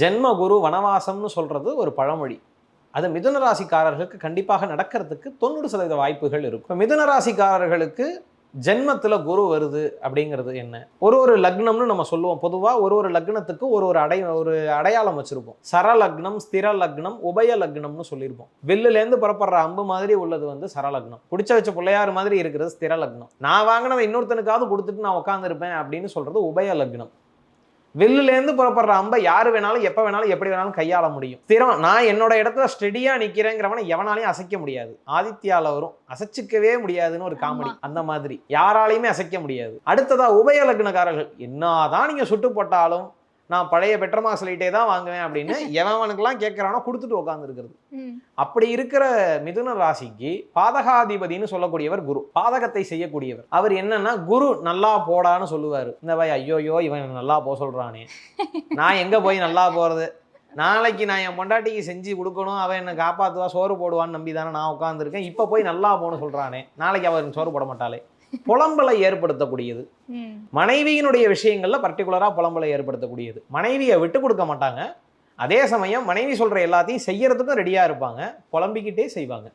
ஜென்ம குரு வனவாசம்னு சொல்றது ஒரு பழமொழி. அது மிதுன ராசிக்காரர்களுக்கு கண்டிப்பாக நடக்கிறதுக்கு தொண்ணூறு சதவீத வாய்ப்புகள் இருக்கும். மிதுனராசிக்காரர்களுக்கு மிதுன ராசிக்காரர்களுக்கு ஜென்மத்துல குரு வருது அப்படிங்கிறது என்ன? ஒரு ஒரு லக்னம்னு நம்ம சொல்லுவோம். பொதுவா ஒரு ஒரு லக்னத்துக்கு ஒரு ஒரு அடை ஒரு அடையாளம் வச்சிருப்போம். சர லக்னம் ஸ்திர லக்னம் உபய லக்னம்னு சொல்லியிருப்போம். வில்லுலேருந்து புறப்படுற அம்பு மாதிரி உள்ளது வந்து சரலக்னம் பிடிச்ச வச்ச பிள்ளையார் மாதிரி இருக்கிறது ஸ்திர லக்னம். நான் வாங்கினதை இன்னொருத்தனுக்காவது கொடுத்துட்டு நான் உட்காந்துருப்பேன் அப்படின்னு சொல்றது உபய லக்னம். வில்லுலேருந்து புறப்படுற அம்பை யார் வேணாலும் எப்போ வேணாலும் எப்படி வேணாலும் கையாள முடியும். ஸ்திரம் நான் என்னோட இடத்துல ஸ்டெடியாக நிற்கிறேங்கிறவனை எவனாலையும் அசைக்க முடியாது. ஆதித்யால வரும். அசைச்சிக்கவே முடியாதுன்னு ஒரு காமெடி அந்த மாதிரி. யாராலையுமே அசைக்க முடியாது. அடுத்ததா உபய லக்னக்காரர்கள் என்னதான் நீங்க சுட்டு போட்டாலும் நான் பழைய பெட்ரமா சொல்லிட்டே தான் வாங்குவேன் அப்படின்னு எவனுக்கெல்லாம் கேட்கறானோ கொடுத்துட்டு உட்காந்துருக்கிறது. அப்படி இருக்கிற மிதுன ராசிக்கு பாதகாதிபதினு சொல்லக்கூடியவர் குரு. பாதகத்தை செய்யக்கூடியவர். அவர் என்னன்னா குரு நல்லா போடான்னு சொல்லுவாரு. இந்த பாய் ஐயோயோ இவன் நல்லா போக சொல்றானே. நான் எங்க போய் நல்லா போறது? நாளைக்கு நான் என் பொண்டாட்டிக்கு செஞ்சு கொடுக்கணும். அவன் என்னை காப்பாத்துவா சோறு போடுவான்னு நம்பி தானே நான் உட்காந்துருக்கேன் இப்போ போய் நல்லா போன்னு சொல்றானே. நாளைக்கு அவர் சோறு போட மாட்டாளே. புலம்பலை ஏற்படுத்தக்கூடியது. மனைவியினுடைய விஷயங்கள்ல பர்டிகுலராக புலம்பலை ஏற்படுத்தக்கூடியது. மனைவியை விட்டு கொடுக்க மாட்டாங்க. அதே சமயம் மனைவி சொல்ற எல்லாத்தையும் செய்யறதுக்கும் ரெடியா இருப்பாங்க. புலம்பிக்கிட்டே செய்வாங்க.